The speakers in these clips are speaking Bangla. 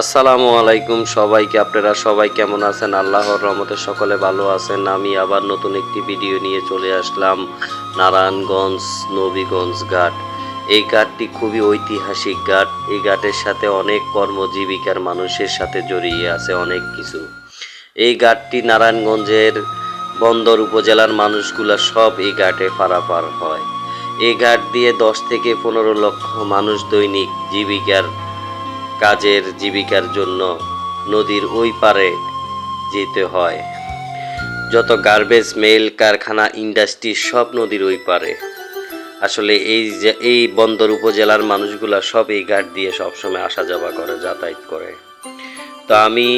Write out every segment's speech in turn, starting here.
আসসালামু আলাইকুম সবাইকে, আপনারা সবাই কেমন আছেন? আল্লাহর রহমতে সকলে ভালো আছেন। আমি আবার নতুন একটি ভিডিও নিয়ে চলে আসলাম, নারায়ণগঞ্জ, নবীগঞ্জ ঘাট। এই ঘাটটি খুবই ঐতিহাসিক ঘাট। এই ঘাটের সাথে অনেক কর্মজীবিকার মানুষের সাথে জড়িয়ে আছে অনেক কিছু। এই ঘাটটি নারায়ণগঞ্জের বন্দর উপজেলার মানুষগুলা সব এই ঘাটে পারাপার হয়। এই ঘাট দিয়ে দশ থেকে পনেরো লক্ষ মানুষ দৈনিক জীবিকার কাজের জীবিকার জন্য নদীর ওই পারে যেতে হয়। যত গার্বেজ মেল কারখানা ইন্ডাস্ট্রি সব নদীর ওই পারে। আসলে এই যে, এই বন্দর উপজেলার মানুষগুলা সব এই ঘাট দিয়ে সবসময় আসা যাওয়া করে, যাতায়াত করে। তো আমি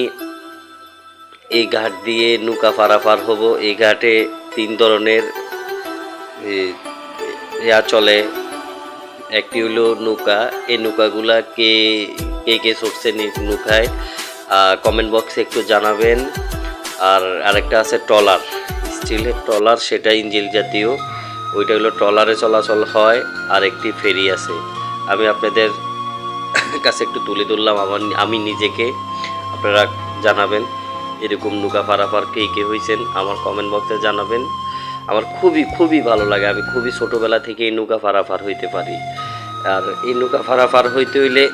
এই ঘাট দিয়ে নৌকা পারাপার হব। এই ঘাটে তিন ধরনের চলে। একটি হলো নৌকা। এই নৌকাগুলা কে কে কে চড়ছে নি- নৌকায় কমেন্ট বক্সে একটু জানাবেন। আর আরেকটা আছে ট্রলার। স্টিলের ট্রলার সেটা ইঞ্জিল জাতীয়। ওইটা হলো ট্রলারে চলাচল হয়, আর একটি ফেরি আছে। আমি আপনাদের কাছে একটু তুলে ধরলাম, আমার আমি নিজেকে। আপনারা জানাবেন, এরকম নৌকা পারাপার কে কে হয়েছেন, আমার কমেন্ট বক্সে জানাবেন। আমার খুবই খুবই ভালো লাগে। আমি খুবই ছোটোবেলা থেকে এই নৌকা পারাপার হইতে পারি। আর এই নৌকা পারাপার হইতে হইলে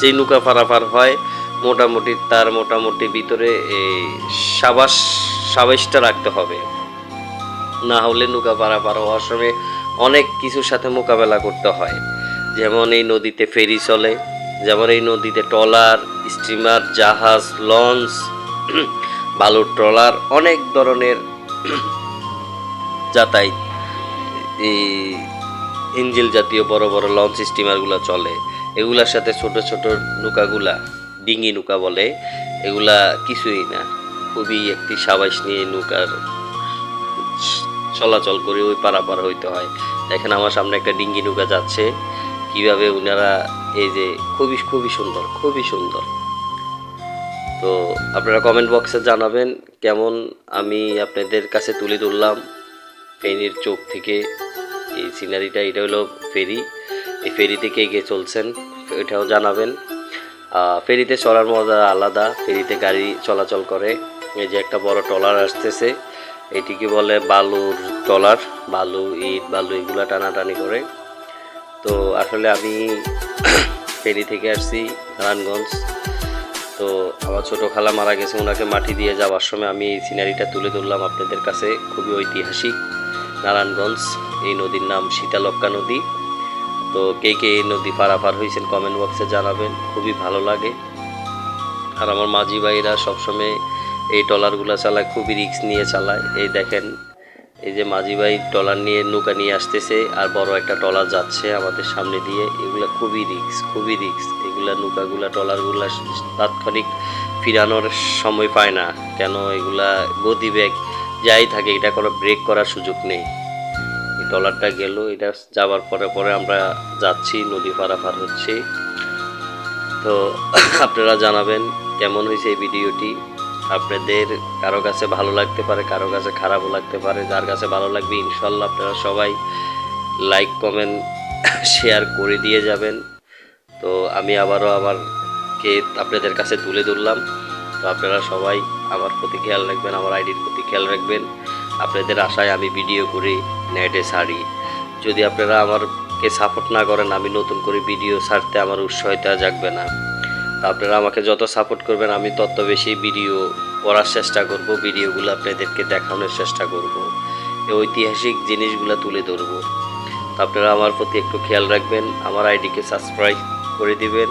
যে নৌকা পারাপার হয়, মোটামুটি তার মোটামুটি ভিতরে এই সাবাস, সাবাসটা রাখতে হবে। না হলে নৌকা পারাপার হওয়ার সময় অনেক কিছুর সাথে মোকাবেলা করতে হয়। যেমন এই নদীতে ফেরি চলে, যেমন এই নদীতে ট্রলার, স্টিমার, জাহাজ, লঞ্চ, বালুর ট্রলার, অনেক ধরনের যাতায়াত, এই ইঞ্জিল জাতীয় বড় বড় লঞ্চ, স্টিমারগুলো চলে। এগুলার সাথে ছোট ছোট নৌকাগুলা, ডিঙি নৌকা বলে, এগুলা কিছুই না। খুবই একটি সাবাস নিয়ে নৌকার চলাচল করে ওই পারাপার হইতে হয়। দেখেন আমার সামনে একটা ডিঙ্গি নৌকা যাচ্ছে। কীভাবে ওনারা এই যে, খুবই খুবই সুন্দর খুবই সুন্দর। তো আপনারা কমেন্ট বক্সে জানাবেন কেমন আমি আপনাদের কাছে তুলে ধরলাম ফেরির চোখ থেকে। এই সিনারিটা এটা হলো ফেরি। এই ফেরি কে এগিয়ে চলছেন এটাও জানাবেন। ফেরিতে চলার মজা আলাদা, ফেরিতে গাড়ি চলাচল করে। এই যে একটা বড় ট্রলার আসতেছে, এটিকে বলে বালুর ট্রলার, বালু ইট, বালু এগুলা টানাটানি করে। তো আসলে আমি ফেরি থেকে আসছি নারায়ণগঞ্জ। তো আমার ছোটো খালা মারা গেছে ওনাকে মাটি দিয়ে যাওয়ার সময় আমি এই সিনারিটা তুলে ধরলাম আপনাদের কাছে, খুবই ঐতিহাসিক। নারায়ণগঞ্জ, এই নদীর নাম শীতালক্কা নদী। তো কে কে এই নদী পারাপার হয়েছেন কমেন্ট বক্সে জানাবেন, খুবই ভালো লাগে। আর আমার মাঝি ভাইরা সবসময় এই ট্রলারগুলো চালায়, খুবই রিস্ক নিয়ে চালায়। এই দেখেন, এই যে মাঝি ভাই ট্রলার নিয়ে নৌকা নিয়ে আসতেছে আর বড় একটা ট্রলার যাচ্ছে আমাদের সামনে দিয়ে। এগুলা খুবই রিক্স খুবই রিক্স এগুলা নৌকাগুলা, ট্রলারগুলা তাৎক্ষণিক ফিরানোর সময় পায় না। কেন এগুলা গতি ব্যাগ যাই থাকে, এটা কোনো ব্রেক করার সুযোগ নেই। ট্রলারটা গেল, এটা যাওয়ার পরে পরে আমরা যাচ্ছি, নদী পারাপার হচ্ছে। তো আপনারা জানাবেন কেমন হয়েছে এই ভিডিওটি। আপনাদের কারও কাছে ভালো লাগতে পারে, কারও কাছে খারাপও লাগতে পারে, যার কাছে ভালো লাগবে ইনশাল্লাহ আপনারা সবাই লাইক কমেন্ট শেয়ার করে দিয়ে যাবেন। তো আমি আবারও আমার কে আপনাদের কাছে তুলে ধরলাম। তো আপনারা সবাই আমার প্রতি খেয়াল রাখবেন, আমার আইডির প্রতি খেয়াল রাখবেন। আপনাদের আশায় আমি ভিডিও করে। নেটে ছাড়ি যদি আপনারা আমারকে সাপোর্ট না করেন, আমি নতুন করে ভিডিও ছাড়তে আমার উৎসাহিতা জাগবে না। আপনারা আমাকে যত সাপোর্ট করবেন, আমি তত বেশি ভিডিও করার চেষ্টা করব ভিডিওগুলো আপনাদেরকে দেখানোর চেষ্টা করব। এই ঐতিহাসিক জিনিসগুলো তুলে ধরবো। আপনারা আমার প্রতি একটু খেয়াল রাখবেন, আমার আইডিকে সাবস্ক্রাইব করে দিবেন।